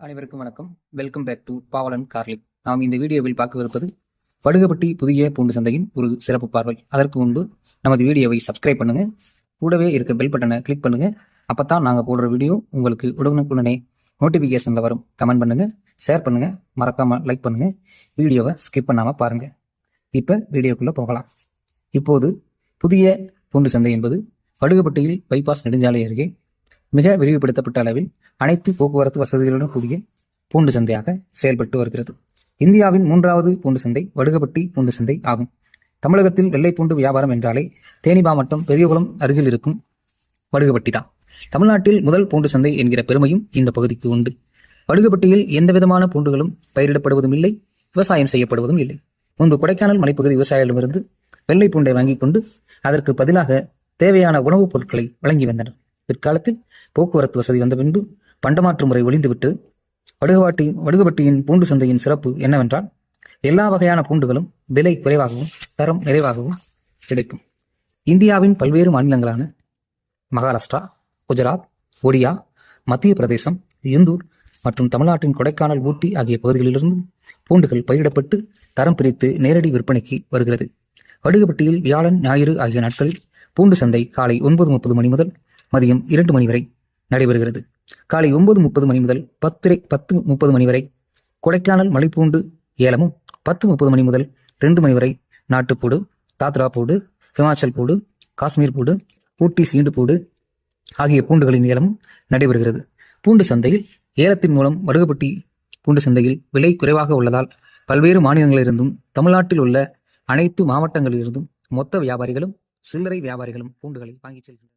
அனைவருக்கும் வணக்கம். Welcome back to Pavalan garlic நாம் இந்த வீடியோவில் பார்க்கவிருப்பது படுகப்பட்டி புதிய பூண்டு சந்தையின் ஒரு சிறப்பு பார்வை. அதற்கு முன்பு நமது வீடியோவை சப்ஸ்கிரைப் பண்ணுங்க. கூடவே இருக்க பெல் பட்டனை கிளிக் பண்ணுங்க. அப்பதான் நாங்கள் போடுற வீடியோ உங்களுக்கு உடனுக்குடனே நோட்டிஃபிகேஷனில் வரும். கமெண்ட் பண்ணுங்கள் ஷேர் பண்ணுங்கள் மறக்காமல் லைக் பண்ணுங்கள் வீடியோவை ஸ்கிப் பண்ணாமல் பாருங்கள் இப்போ வீடியோக்குள்ளே போகலாம். இப்போது புதிய பூண்டு சந்தை என்பது படுகப்பட்டியில் பைபாஸ் நெடுஞ்சாலை அருகே மிக விரிவுபடுத்தப்பட்ட அளவில் அனைத்து போக்குவரத்து வசதிகளுடன் கூடிய பூண்டு சந்தையாக செயல்பட்டு வருகிறது. இந்தியாவின் மூன்றாவது பூண்டு சந்தை வடுகப்பட்டி பூண்டு சந்தை ஆகும். தமிழகத்தில் வெள்ளை பூண்டு வியாபாரம் என்றாலே தேனி மாவட்டம் பெரியகுளம் அருகில் இருக்கும் வடுகப்பட்டி தான். தமிழ்நாட்டில் முதல் பூண்டு சந்தை என்கிற பெருமையும் இந்த பகுதிக்கு உண்டு. வடுகப்பட்டியில் எந்த விதமான பூண்டுகளும் பயிரிடப்படுவதும் இல்லை விவசாயம் செய்யப்படுவதும் இல்லை. முன்பு கொடைக்கானல் மலைப்பகுதி விவசாயிகளிடமிருந்து வெள்ளை பூண்டை வாங்கிக் கொண்டு அதற்கு பதிலாக தேவையான உணவுப் பொருட்களை வழங்கி வந்தனர். பிற்காலத்தில் போக்குவரத்து வசதி வந்த பின்பு பண்டமாற்று முறை ஒளிந்துவிட்டு வடுகவாட்டி வடுகப்பட்டியின் பூண்டு சந்தையின் சிறப்பு என்னவென்றால் எல்லா வகையான பூண்டுகளும் விலை குறைவாகவும் தரம் நிறைவாகவும் கிடைக்கும். இந்தியாவின் பல்வேறு மாநிலங்களான மகாராஷ்டிரா குஜராத் ஒடியா மத்திய பிரதேசம் இந்தூர் மற்றும் தமிழ்நாட்டின் கொடைக்கானல் ஊட்டி ஆகிய பகுதிகளிலிருந்து பூண்டுகள் பயிரிடப்பட்டு தரம் பிரித்து நேரடி விற்பனைக்கு வருகிறது. வடுகப்பட்டியில் வியாழன் ஞாயிறு ஆகிய நாட்களில் பூண்டு சந்தை காலை ஒன்பது முப்பது மணி முதல் மதியம் இரண்டு மணி வரை நடைபெறுகிறது. காலை ஒன்பது முப்பது மணி முதல் பத்திரை பத்து முப்பது மணி வரை கொடைக்கானல் மலைப்பூண்டு ஏலமும் பத்து முப்பது மணி முதல் ரெண்டு மணி வரை நாட்டுப்பூடு தாத்ரா பூடு ஹிமாச்சல் பூடு காஷ்மீர் பூடு ஊட்டி சீண்டு பூடு ஆகிய பூண்டுகளின் ஏலமும் நடைபெறுகிறது. பூண்டு சந்தையில் ஏலத்தின் மூலம் வடுகப்பட்டி பூண்டு சந்தையில் விலை குறைவாக உள்ளதால் பல்வேறு மாநிலங்களிலிருந்தும் தமிழ்நாட்டில் உள்ள அனைத்து மாவட்டங்களிலிருந்தும் மொத்த வியாபாரிகளும் சில்லறை வியாபாரிகளும் பூண்டுகளை வாங்கிச் செல்கின்றனர்.